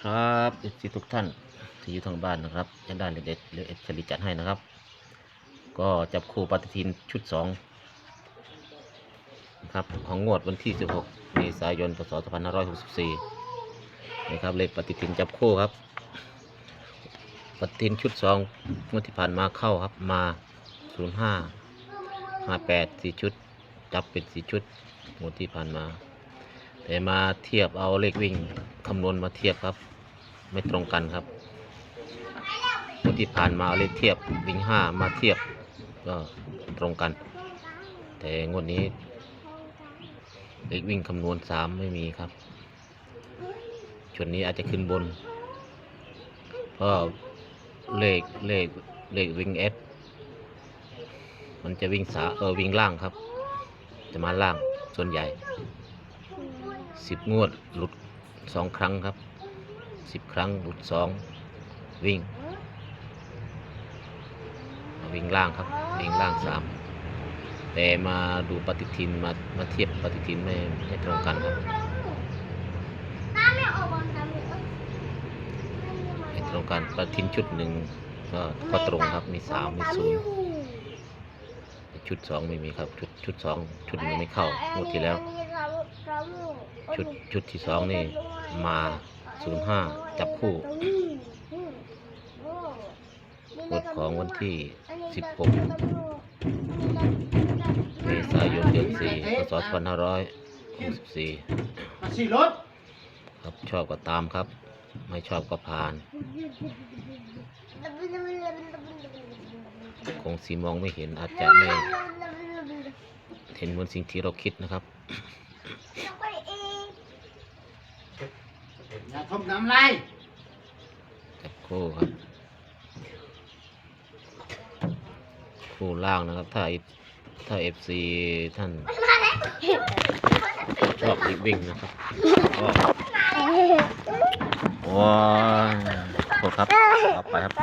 ครับเอฟซีทุกท่านที่อยู่ทางบ้านนะครับยันด้านเด็ดๆหรือเอชลิจัดให้นะครับ ก็จับคู่ปฏิทินชุดสองนะครับของงวดวันที่ 16 เมษายน พศ 2564 นะครับเลขปฏิทินจับคู่ครับ ปฏิทินชุดสองงวดที่ผ่านมาเข้าครับมา 05 58สี่ชุด จับเป็นสี่ชุดงวดที่ผ่านมา แต่มาเทียบเอาเลขวิ่ง คำนวณมาเทียบครับ ไม่ตรงกันครับงวที่ผ่านมาเอาเลขเทียบวิ่งห้ามาเทียบก็ตรงกัน แต่งวดนี้เลขวิ่งคำนวณสามไม่มีครับชุดนี้อาจจะขึ้นบน เพราะเลขเลขเลขวิ่งเอฟมันจะวิ่งสาเออวิ่งล่างครับ จะมาล่างส่วนใหญ่สิบงวดหลุด สองครั้งครับสิบครั้งหลุดสองวิ่ง วิ่งล่างครับ วิ่งล่างสามแต่มาดูปฏิทินมามาเทียบปฏิทินไม่ไม่ตรงกันครับไม่ตรงกันปฏิทินชุดหนึ่งก็ก็ตรงครับมีสามมีศูนย์ชุดสองไม่มีครับ ชุดชุดสองชุดหนึ่งไม่เข้างวดที่แล้ว ชุดชุดที่สองนี่ มาศูนย์ห้าจับคู่งวดของวันที่สิบหกเมษายนเดือนสี่พศสองพันห้าร้อยหกสิบสี่มาสี่รถครับชอบก็ตามครับ ไม่ชอบก็ผ่าน คงสีมองไม่เห็นอาจจะไม่เห็นเหมือนสิ่งที่เราคิดนะครับ อย่าทมน้ำลายจับคู่ครับ คู่ล่างนะครับ ถ้าถ้าเอฟซีท่านชอบอีกวิ่งนะครับก็ว้โหครับเอาไปครับ